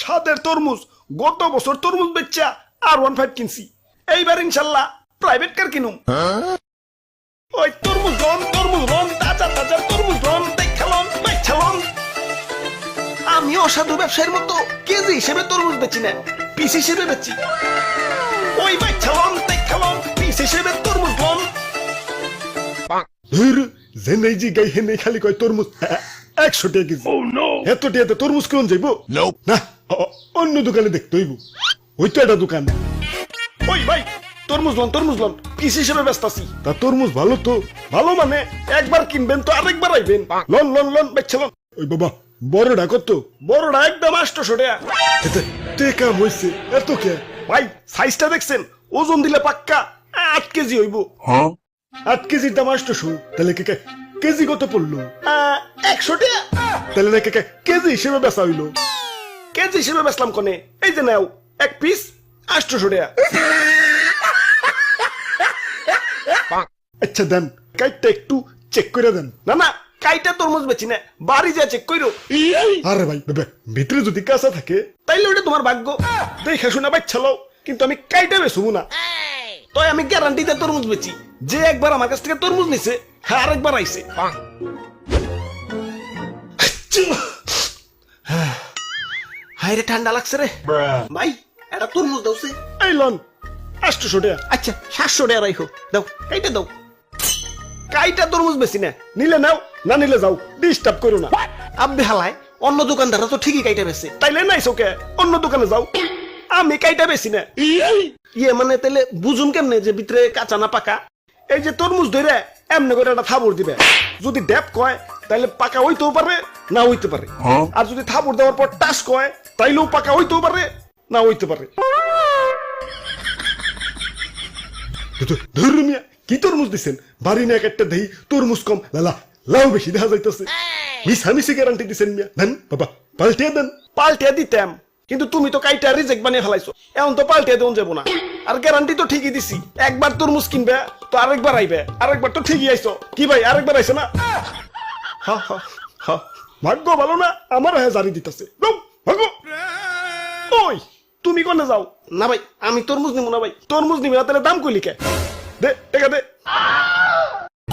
সাদের তরমুজ গত বছর তরমুজ বেচা আর ওয়ান ফাইভ কিনছি। এইবার ইনশাল্লাহ প্রাইভেট কার কিনুম। ওই তরমুজ লন তরমুজ লন তাজা তাজা তরমুজ দেখালন বেচালন আমি অসাধু ব্যবসায়ীর মতো কেজি হিসেবে তরমুজ বেচি না পিস হিসেবে বেচি। ওই দেখালন পিস হিসেবে তরমুজ লন ধুর জি গাই হেনে খালি কয় তরমুজ। একশো টাকা কেজি। এত টাকাতে তরমুজ কেমন যাইব? না? অন্য দোকানে দেখতে হইব। ওই তো একটা দোকান। ওই ভাই তরমুজ লন তরমুজ লন। পিস হিসেবে ব্যস্ত আছি। তা তরমুজ ভালো তো। ভালো মানে একবার কিনবেন তো আরেকবার আইবেন। লন লন লন বেচছে লন। ওই বাবা বড়টা কত? বড়টা একদম আষ্টশো টাকা। এতে টেকা হইছে এত কে? ভাই সাইজটা দেখছেন? ওজন দিলে পাক্কা। আট কেজি হইব। আট কেজির দাম আষ্টশো তাহলে কে কে- কেজি কত পড়ল? একশো টাকা। তাহলে কে কে- কেজি হিসেবে বেচা হইল। কেজি হিসেবে বেচলাম কনে? এই যে নাও এক পিস আষ্টশো টাকা। আচ্ছা দেন কাইটটা একটু চেক করে দেন। না না কাইটা তরমুজ বেচি না বাড়ি যা চেক কইরো। আরে ভাই বেবে ভিতরে যদি কাঁচা থাকে তাইলে ওটা তোমার ভাগ্য। দেখে শোনা বাচ্চালো কিন্তু আমি কাইটা বেচবো না। তাই আমি গ্যারান্টিতে তরমুজ বেচি। যে একবার আমার কাছ থেকে তরমুজ নিছে হ্যাঁ আরেকবার আইছে। হাই রে ঠান্ডা লাগছে রে। ভাই এটা তরমুজ দাও সে। এই লন আটশোশো টাকা। আচ্ছা সাতশো টাকা রাইখো। দাও কাইটা দাও। কাইটা তরমুজ বেশি না। নিলে নাও না নিলে যাও ডিস্টার্ব করো না। আব্বে হালায় অন্য দোকানদাররা তো ঠিকই কাইটা বেছে। তাইলে নাই চোখে অন্য দোকানে যাও। আমি কাইটা বেশি না। ইয়ে মানে তাইলে বুঝুম কেমনে যে ভিতরে কাঁচা না পাকা? এই যে তরমুজ ধরে এমনি করে একটা থাবর দিবে। যদি ড্যাপ কয় তাইলে পাকা হইতেও পারে না হইতে পারে। আর যদি থাবর দেওয়ার পর টাস কয় তাইলেও পাকা হইতেও পারে না হইতে পারে। ধরু মিয়া কি তরমুজ দিছেন? বাড়ি না একটা দেই তরমুজ কম। লালা লাউ বেশি দেখা যাইতেছে। মিশামিশি গ্যারান্টি দিছেন মিয়া। দেন বাবা পাল্টিয়ে দেন। পাল্টিয়ে দিতাম। কিন্তু তুমি তো কাইটা রিজেক্ট বানিয়ে ফেলাইছো। এখন তো পাল্টিয়ে দেন যাব না। আর গ্যারান্টি তো ঠিকই দিছি। একবার তরমুজ কিনবে, তো আরেকবার আইবে। আরেকবার তো ঠিকই আইছো। কি ভাই, আরেকবার আইছে না? ভাগ্য ভালো না, আমার হ্যাঁ জারি দিতেছে। ভাগ্য। ওই, তুমি কোনে যাও? না ভাই, আমি তরমুজ নিবো না ভাই। তরমুজ নিবি না, তাহলে দাম কইলি কে দে, টাকা দে।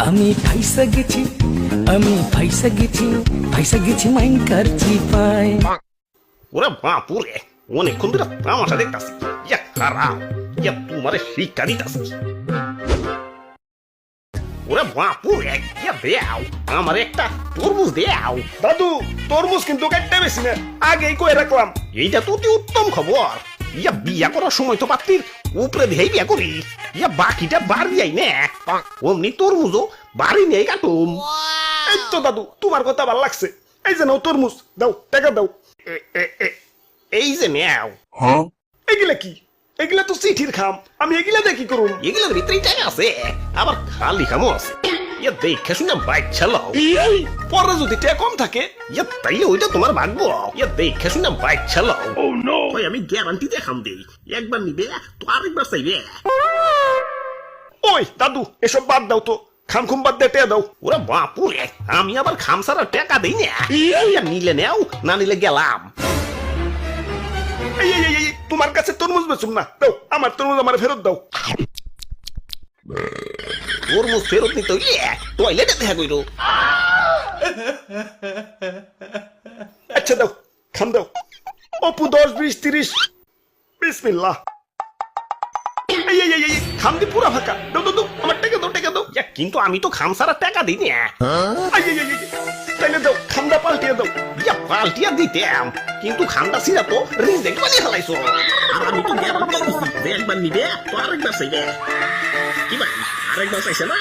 আমি ফাইসা গেছি, আমি ফাইসা গেছি ফাইসা গেছি মাইনকার চিপায় ওরে বাপুরে অনেকক্ষণ ধরে তামাশা দেখতাছি। ইয়া খারাপ ইয়া তোমারে শিক্ষা দিতাছি। ওরে বাপুরে ইয়া দেও আমার একটা তরমুজ দেও। দাদু তরমুজ কিন্তু কাটতে বেশি না আগেই কয়ে রাখলাম। এইটা তো অতি উত্তম খবর। ইয়া বিয়া করার সময় তো পাত্রীর উপরে দিয়েই বিয়া করি। ইয়া বাকিটা বাড়ি যাই না। অমনি তরমুজও বাড়ি নেই কাটুম। এই তো দাদু তোমার কথা ভালো লাগছে। এই যে নাও তরমুজ দাও টাকা দাও। এই যে নেও এগুলা কি? এগুলা তো চিঠির খাম। আমি এগুলা কি করুম? এগুলোর ভিতরেই টাকা আছে। আবার খালি খামো আছে। ইয়া দেখে শুনে বাইক চালাও পরে যদি কম থাকে? ইয়া তাইলে ওইটা তোমার ভাগ্য। ইয়া দেখে শুনে বাইক চালাও ওই আমি গ্যারান্টি দেখাম দেই। একবার নিবে তো আরেকবার চাইবে। ওই দাদু এসব বাদ দাও তো। খাম খুম বাদ দিয়ে দাও। ওরা বাপুরে আমি আবার খামসারা টাকা দেই না। নিলে নেও না নিলে গেলাম। তোমার কাছে তরমুজ বেচুম না। দাও আমার তরমুজ আমার ফেরত দাও। তরমুজ ফেরত নিতে হইলে টয়লেটে দেখা কইরো। আচ্ছা দাও খাম দাও। অপু দশ বিশ তিরিশ। বিসমিল্লাহ। খাম দি পুরা ফাঁকা। দাও দাও দাও আমার টাকা দাও টাকা দাও। কিন্তু আমি তো খাম সারা টাকা দিই না তাইলে দাও খামটা পাল্টিয়ে দাও। ইয়া পাল্টিয়া দিতাম। কিন্তু খামটা সিরা তো রিজেক্ট বানিয়ে হালাইছো আর আমি তো গ্যারান্টি দিছি যে একবার নিবে তো আরেকবার চাইবে কি ভাই আরেকবার চাইছে না?